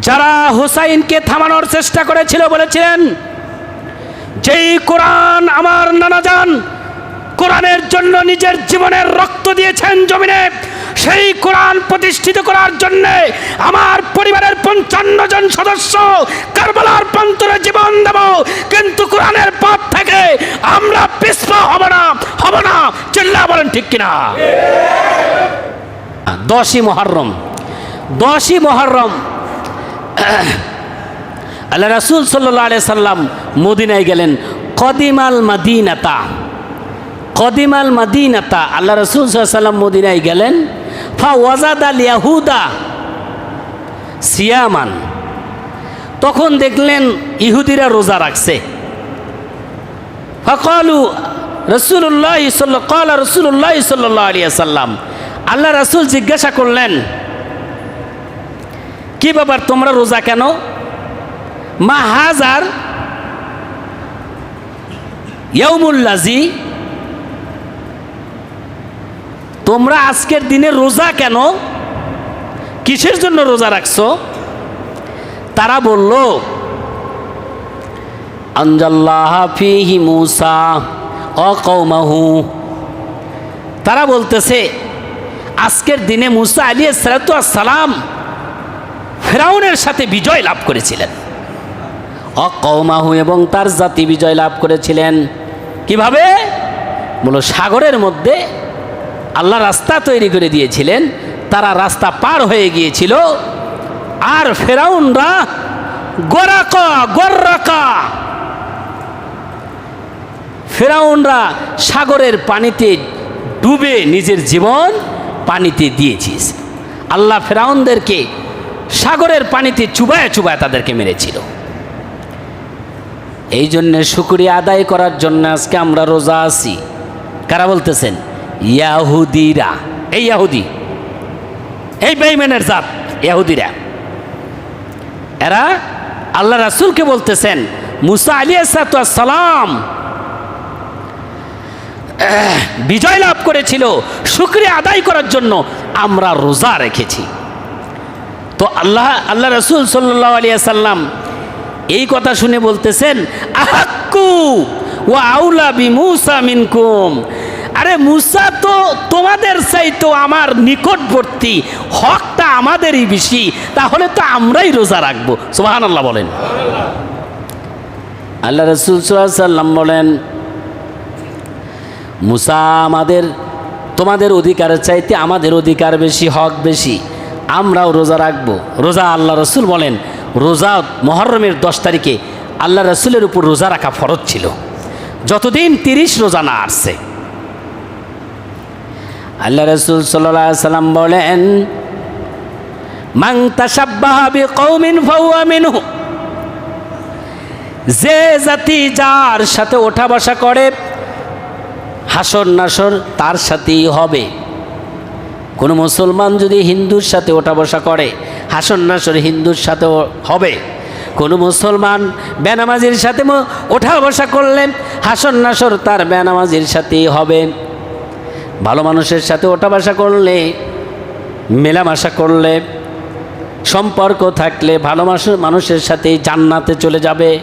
যারা হুসাইনকে থামানোর চেষ্টা করেছিল বলেছিলেন যেই কোরআন আমার নানা যান কোরআনের জন্য নিজের জীবনের রক্ত দিয়েছেন জমিনে সেই কোরআন প্রতিষ্ঠিত করার জন্য আমার পরিবারের পঞ্চান্ন জন সদস্য কারবালার প্রান্তরে জীবন দেব। কিন্তু কোরআনের পথ থেকে আমরা পিছপা হব না হব না। চিল্লা বলেন ঠিক কিনা? দশই মহরম দশই মহরম আল্লাহ রাসুল আলিয়া সাল্লাম মদিনায় গেলেন, কদিমাল মাদিনাতা? কদিমাল মাদিনাতা? আল্লাহ রসুল সাল্লাম মদিনায় গেলেন, ফা ওয়াজাদ আল ইয়াহুদা? সিয়ামান। তখন দেখলেন ইহুদিরা রোজা রাখছে। ফকালু রসুল্লাহ সাল্ল কলা রসুল্লাহ সাল্লাহ আলিয়া সাল্লাম। আল্লাহ রসুল জিজ্ঞাসা করলেন কি ব্যাপার, তোমরা রোজা কেন? মা হাজার ইয়ৌমুল্লাজি তোমরা আজকের দিনে রোজা কেন? কিসের জন্য রোজা রাখছো? তারা বলল তারা বলতেছে, আজকের দিনে মুসা আলী সালাম ফেরাউনের সাথে বিজয় লাভ করেছিলেন। অকৌমাহু এবং তার জাতি বিজয় লাভ করেছিলেন। কীভাবে? বলো, সাগরের মধ্যে আল্লাহ রাস্তা তৈরি করে দিয়েছিলেন, তারা রাস্তা পার হয়ে গিয়েছিল, আর ফেরাউনরা গোরাকা, গোর্রাকা। ফেরাউনরা সাগরের পানিতে ডুবে নিজের জীবন পানিতে দিয়েছিস। আল্লাহ ফেরাউনদেরকে সাগরের পানিতে চুবায় চুবায় তাদেরকে মেরেছিল। এই জন্যে শুক্রিয়া আদায় করার জন্য আজকে আমরা রোজা আছি। কারা বলতেছেন? ইয়াহুদিরা। এই ইয়াহুদি। এই বেইমেনের জাত, ইয়াহুদিরা। এরা আল্লাহ রাসুলকে বলতেছেন, মুসা আলী সালাম বিজয় লাভ করেছিল, শুক্রিয়া আদায় করার জন্য আমরা রোজা রেখেছি। তো আল্লাহ আল্লাহ রসুল সাল্লাহ আলিয়া সাল্লাম এই কথা শুনে বলতেছেন, আহাক্কু ও আউলা বি মুসা মিনকুম। আরে মুসা তো তোমাদের চাইতো আমার নিকটবর্তী, হকটা আমাদেরই বেশি, তাহলে তো আমরাই রোজা রাখব। সোহান আল্লাহ বলেন। আল্লাহ রসুল সাল্লাম বলেন, মুসা আমাদের, তোমাদের অধিকারের চাইতে আমাদের অধিকার বেশি, হক বেশি। আমরাও রোজা রাখব। রোজা আল্লাহ রসুল বলেন, রোজা মহরমের দশ তারিখে আল্লাহ রসুলের উপর রোজা রাখা ফরজ ছিল। যতদিন তিরিশ রোজা না আসছে। আল্লাহ রসুল সাল্লাম বলেন যে জাতি যার সাথে ওঠা বসা করে হাসর নাসর তার সাথেই হবে। কোনো মুসলমান যদি হিন্দুর সাথে ওঠা বসা করে, হাসন নাসর হিন্দুর সাথে হবে। কোনো মুসলমান বেনামাজির সাথে ওঠা বসা করলেন, হাসন নাসর তার বেনামাজির সাথেই হবে। ভালো মানুষের সাথে ওঠা বসা করলে, মেলামেশা করলে, সম্পর্ক থাকলে ভালো মানুষ- মানুষের সাথে জান্নাতে চলে যাবে।